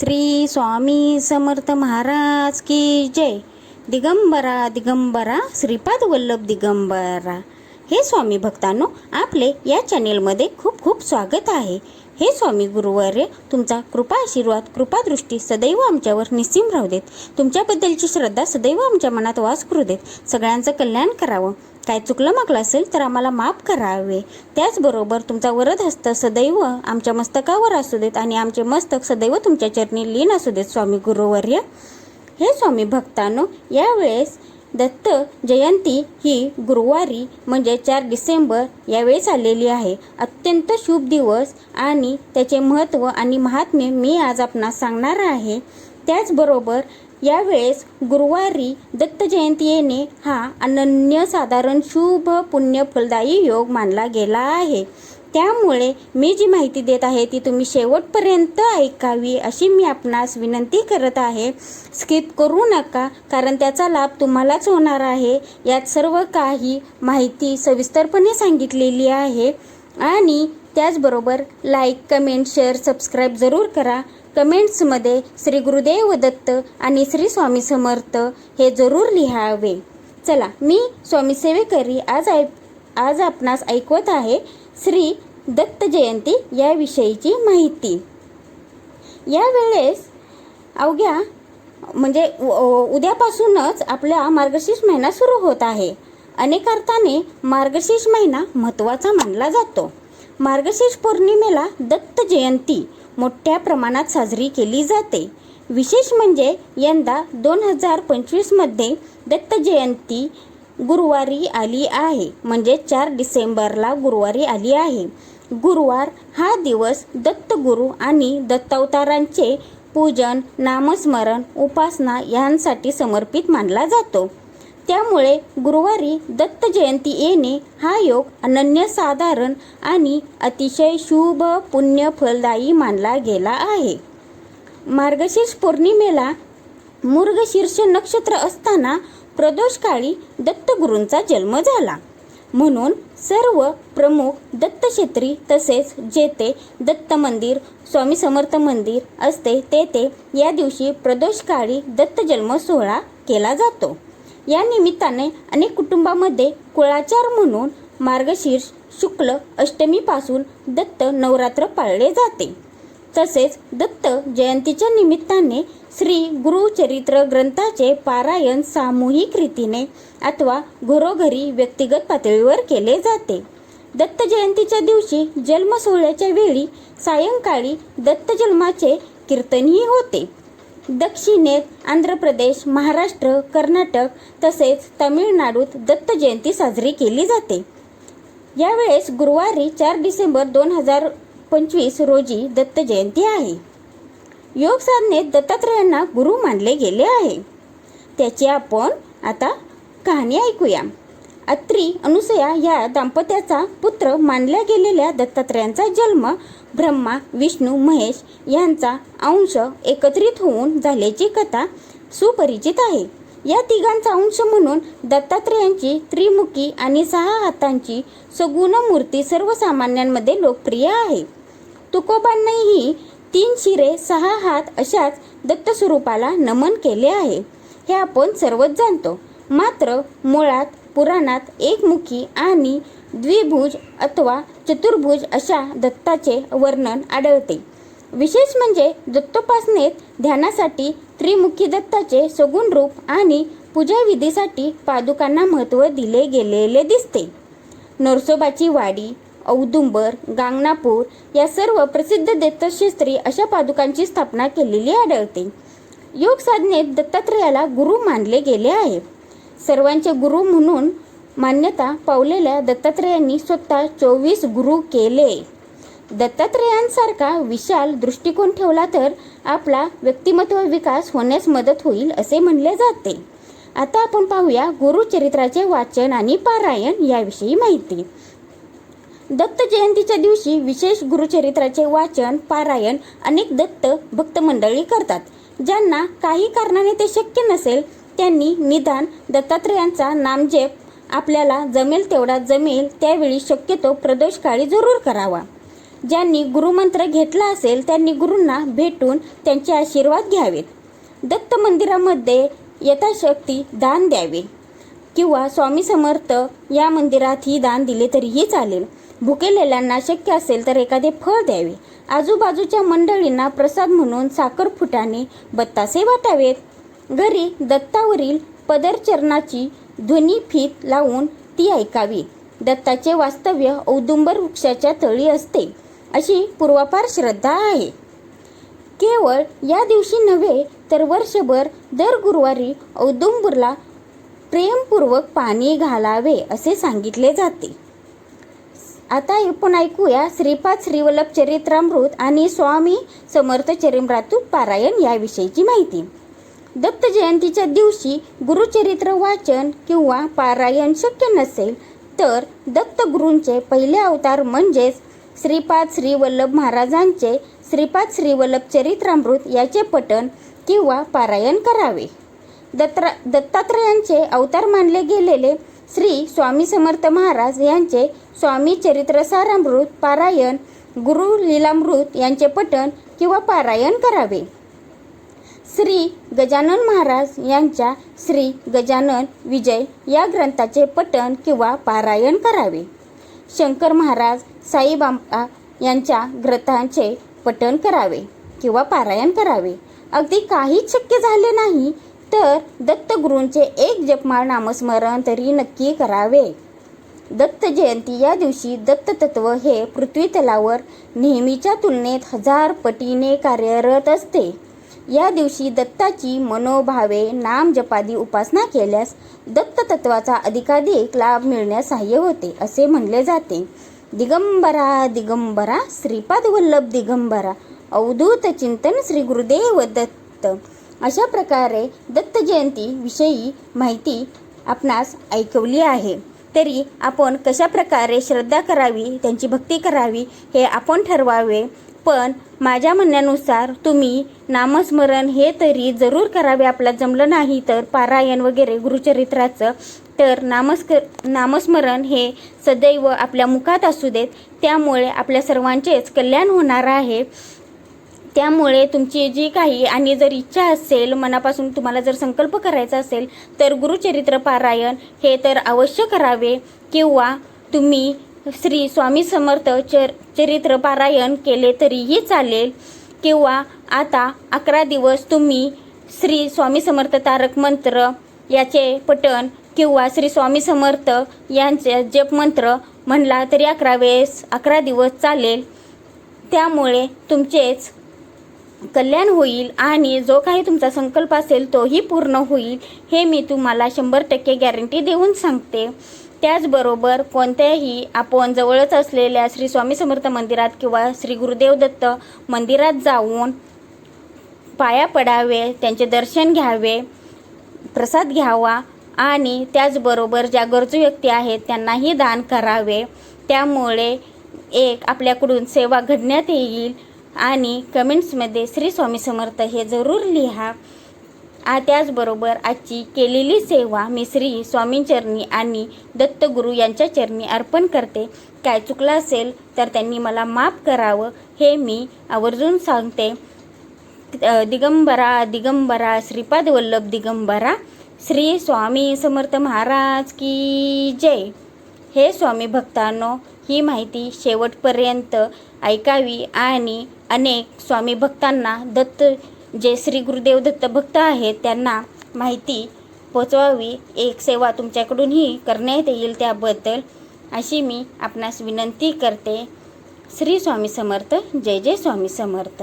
श्री स्वामी समर्थ महाराज की जय. दिगंबरा दिगंबरा श्रीपाद वल्लभ दिगंबरा. हे स्वामी भक्तांनो आपले या चॅनेलमध्ये खूप खूप स्वागत आहे. हे स्वामी गुरुवार्य तुमचा कृपा आशीर्वाद कृपादृष्टी सदैव आमच्यावर निस्सीम राहू देत. तुमच्याबद्दलची श्रद्धा सदैव आमच्या मनात वास करू देत. सगळ्यांचं कल्याण करावं. काय चुकलं मागलं असेल तर आम्हाला माफ करावे. त्याचबरोबर तुमचा वरद हस्त सदैव आमच्या मस्तकावर असू देत आणि आमचे मस्तक सदैव तुमच्या चरणी लीन असू देत स्वामी गुरुवर्य. हे स्वामी भक्तांनो यावेळेस दत्त जयंती ही गुरुवारी म्हणजे चार डिसेंबर यावेळेस आलेली आहे. अत्यंत शुभ दिवस आणि त्याचे महत्त्व आणि महात्म्य मी आज आपणास सांगणार आहे. त्याचबरोबर यावेळेस गुरुवारी दत्त जयंती येणे हा अनन्यसाधारण शुभ पुण्य फलदायी योग मानला गेला आहे. त्यामुळे मी जी माहिती देत आहे ती तुम्ही शेवटपर्यंत ऐकावी अशी मी आपणास विनंती करत आहे. स्किप करू नका कारण त्याचा लाभ तुम्हालाच होणार आहे. यात सर्व काही माहिती सविस्तरपणे सांगितलेली आहे. आणि त्याचबरोबर लाईक कमेंट शेअर सबस्क्राईब जरूर करा. कमेंट्समध्ये श्री गुरुदेव दत्त आणि श्री स्वामी समर्थ हे जरूर लिहावे. चला मी स्वामी सेवेकरी आज ऐक आज आपणास ऐकवत आहे श्री दत्त जयंती याविषयीची माहिती. यावेळेस अवघ्या म्हणजे उद्यापासूनच आपला मार्गशीर्ष महिना सुरू होत आहे. अनेक अर्थाने मार्गशीर्ष महिना महत्त्वाचा मानला जातो. मार्गशीर्ष पौर्णिमेला दत्त जयंती मोठ्या प्रमाणात साजरी केली जाते. विशेष म्हणजे यंदा दोन हजार पंचवीसमध्ये दत्त जयंती गुरुवारी आली आहे. म्हणजे चार डिसेंबरला गुरुवारी आली आहे. गुरुवार हा दिवस दत्तगुरु आणि दत्तावतारांचे पूजन नामस्मरण उपासना यांसाठी समर्पित मानला जातो. त्यामुळे गुरुवारी दत्त जयंती येणे हा योग अनन्यसाधारण आणि अतिशय शुभ पुण्य फलदायी मानला गेला आहे. मार्गशीर्ष पौर्णिमेला मृगशीर्ष नक्षत्र असताना प्रदोषकाळी दत्तगुरूंचा जन्म झाला. म्हणून सर्व प्रमुख दत्तक्षेत्री तसेच जेथे दत्त मंदिर स्वामी समर्थ मंदिर असते तेथे या दिवशी प्रदोषकाळी दत्त जन्म सोहळा केला जातो. या निमित्ताने अनेक कुटुंबामध्ये कुळाचार म्हणून मार्गशीर्ष शुक्ल अष्टमीपासून दत्त नवरात्र पाळले जाते. तसेच दत्त जयंतीच्या निमित्ताने श्री गुरुचरित्र ग्रंथाचे पारायण सामूहिक रीतीने अथवा घरोघरी व्यक्तिगत पातळीवर केले जाते. दत्त जयंतीच्या दिवशी जन्म सोहळ्याच्या वेळी सायंकाळी दत्त जन्माचे कीर्तनही होते. दक्षिणेत आंध्र प्रदेश महाराष्ट्र कर्नाटक तसेच तामिळनाडूत दत्त जयंती साजरी केली जाते. यावेळेस गुरुवारी चार डिसेंबर दोन हजार पंचवीस रोजी दत्त जयंती आहे. योग साधनेत दत्तात्रयांना गुरु मानले गेले आहे. त्याची आपण आता कहाणी ऐकूया. अत्री अनुसया या दाम्पत्याचा पुत्र मानल्या गेलेल्या दत्तात्रयांचा जन्म ब्रह्मा विष्णू महेश यांचा अंश एकत्रित होऊन झाल्याची कथा सुपरिचित आहे. या तिघांचा अंश म्हणून दत्तात्रेयांची त्रिमुखी आणि सहा हातांची सगुण मूर्ती सर्वसामान्यांमध्ये लोकप्रिय आहे. तुकोबांनीही तीन शिरे सहा हात अशाच दत्त स्वरूपाला नमन केले आहे. हे आपण सर्वच जाणतो. मात्र मुळात पुराणात एकमुखी आणि द्विभुज अथवा चतुर्भुज अशा दत्ताचे वर्णन आढळते. विशेष म्हणजे दत्तोपासनेत ध्यानासाठी त्रिमुखी दत्ताचे सगुण रूप आणि पूजाविधीसाठी पादुकांना महत्त्व दिले गेलेले दिसते. नरसोबाची वाडी औदुंबर गांगणापूर या सर्व प्रसिद्ध दत्तशास्त्री अशा पादुकांची स्थापना केलेली आढळते. योग साधनेत दत्तात्रेयाला गुरु मानले गेले आहे सर्वांचे गुरु म्हणून मान्यता पावलेल्या दत्तात्रेयांनी स्वतः चोवीस गुरु केले. दत्तात्रेयांसारखा विशाल दृष्टिकोन ठेवला तर आपला व्यक्तिमत्व विकास होण्यास मदत होईल असे म्हणले जाते. आता आपण पाहूया गुरुचरित्राचे वाचन आणि पारायण याविषयी माहिती. दत्त जयंतीच्या दिवशी विशेष गुरुचरित्राचे वाचन पारायण अनेक दत्त भक्त मंडळी करतात ज्यांना काही कारणाने ते शक्य नसेल त्यांनी निदान दत्तात्रेयांचा नामजेप आपल्याला जमेल तेवढा जमेल त्यावेळी शक्यतो प्रदोष काळी जरूर करावा. ज्यांनी गुरुमंत्र घेतला असेल त्यांनी गुरूंना भेटून त्यांचे आशीर्वाद घ्यावेत. दत्त मंदिरामध्ये यथाशक्ती दान द्यावे. किंवा स्वामी समर्थ या मंदिरातही दान दिले तरीही चालेल. भुकेलेल्यांना शक्य असेल तर एखादे फळ द्यावे. आजूबाजूच्या मंडळींना प्रसाद म्हणून साखर फुटाने बत्तासे वाटावेत. घरी दत्तावरील पदरचरणाची ध्वनी फीत लावून ती ऐकावी. दत्ताचे वास्तव्य औदुंबर वृक्षाच्या तळी असते अशी पूर्वापार श्रद्धा आहे. केवळ या दिवशी नव्हे तर वर्षभर दर गुरुवारी औदुंबरला प्रेमपूर्वक पाणी घालावे असे सांगितले जाते. आता आपण ऐकूया श्रीपाद श्रीवल्लभ चरित्रामृत आणि स्वामी समर्थ चरित्रातून पारायण याविषयीची माहिती. दत्त जयंतीच्या दिवशी गुरुचरित्र वाचन किंवा पारायण शक्य नसेल तर दत्तगुरूंचे पहिले अवतार म्हणजेच श्रीपाद श्री वल्लभ महाराजांचे श्रीपाद श्री वल्लभ चरित्रामृत याचे पठण किंवा पारायण करावे. दत्रा दत्तात्रयांचे अवतार मानले गेलेले श्री स्वामी समर्थ महाराज यांचे स्वामी चरित्र सारामृत पारायण गुरु लीलामृत यांचे पठण किंवा पारायण करावे. श्री गजानन महाराज यांच्या श्री गजानन विजय या ग्रंथाचे पठण किंवा पारायण करावे. शंकर महाराज साईबाबा यांच्या ग्रंथांचे पठण करावे किंवा पारायण करावे. अगदी काहीच शक्य झाले नाही तर दत्तगुरूंचे एक जपमाळ नामस्मरण तरी नक्की करावे. दत्त जयंती या दिवशी दत्ततत्व हे पृथ्वी तलावर नेहमीच्या तुलनेत हजार पटीने कार्यरत असते. या दिवशी दत्ताची मनोभावे नाम जपादी उपासना केल्यास दत्त तत्वाचा अधिकाधिक लाभ मिळण्यास सहाय्य होते असे म्हणले जाते. दिगंबरा दिगंबरा श्रीपाद वल्लभ दिगंबरा अवधूत चिंतन श्री गुरुदेव दत्त. अशा प्रकारे दत्त जयंती विषयी माहिती आपणास ऐकवली आहे. तरी आपण कशा प्रकारे श्रद्धा करावी त्यांची भक्ती करावी हे आपण ठरवावे पण माझ्या म्हणण्यानुसार तुम्ही नामस्मरण हे तरी जरूर करावे. आपल्याला जमलं नाही तर पारायण वगैरे गुरुचरित्राचं. तर नामस्क नामस्मरण हे सदैव आपल्या मुखात असू देत. त्यामुळे आपल्या सर्वांचेच कल्याण होणार आहे. त्यामुळे तुमची जी काही आणि जर इच्छा असेल मनापासून तुम्हाला जर संकल्प करायचा असेल तर गुरुचरित्र पारायण हे तर अवश्य करावे. किंवा तुम्ही श्री स्वामी समर्थ चर चरित्र पारायण केले तरीही चालेल. किंवा आता अकरा दिवस तुम्ही श्री स्वामी समर्थ तारक मंत्र याचे पठण किंवा श्री स्वामी समर्थ यांचे जपमंत्र म्हणला तरी अकरा वेळेस अकरा दिवस चालेल. त्यामुळे तुमचेच कल्याण होईल आणि जो काही तुमचा संकल्प असेल तोही पूर्ण होईल हे मी तुम्हाला शंभर टक्के गॅरंटी देऊन सांगते. त्याचबरोबर कोणत्याही आपण जवळच असलेल्या श्री स्वामी समर्थ मंदिरात किंवा श्री गुरुदेव दत्त मंदिरात जाऊन पाया पडावे त्यांचे दर्शन घ्यावे प्रसाद घ्यावा आणि त्याचबरोबर ज्या गरजू व्यक्ती आहेत त्यांनाही दान करावे. त्यामुळे एक आपल्याकडून सेवा घडण्यात येईल आणि कमेंट्समध्ये श्री स्वामी समर्थ हे जरूर लिहा. आ त्याचबरोबर आजची केलेली सेवा मी श्री स्वामींचरणी आणि दत्तगुरू यांच्या चरणी अर्पण करते. काय चुकलं असेल तर त्यांनी मला माफ करावं हे मी आवर्जून सांगते. दिगंबरा दिगंबरा श्रीपाद वल्लभ दिगंबरा श्री स्वामी समर्थ महाराज की जय. हे स्वामी भक्तांनो ही माहिती शेवटपर्यंत ऐकावी आणि अनेक स्वामी भक्तांना दत्त जे श्री गुरुदेव दत्त भक्त आहेत त्यांना माहिती पोचवावी. एक सेवा तुमच्याकडूनही करण्यात येईल त्याबद्दल अशी मी आपणास विनंती करते. श्री स्वामी समर्थ. जय जय स्वामी समर्थ.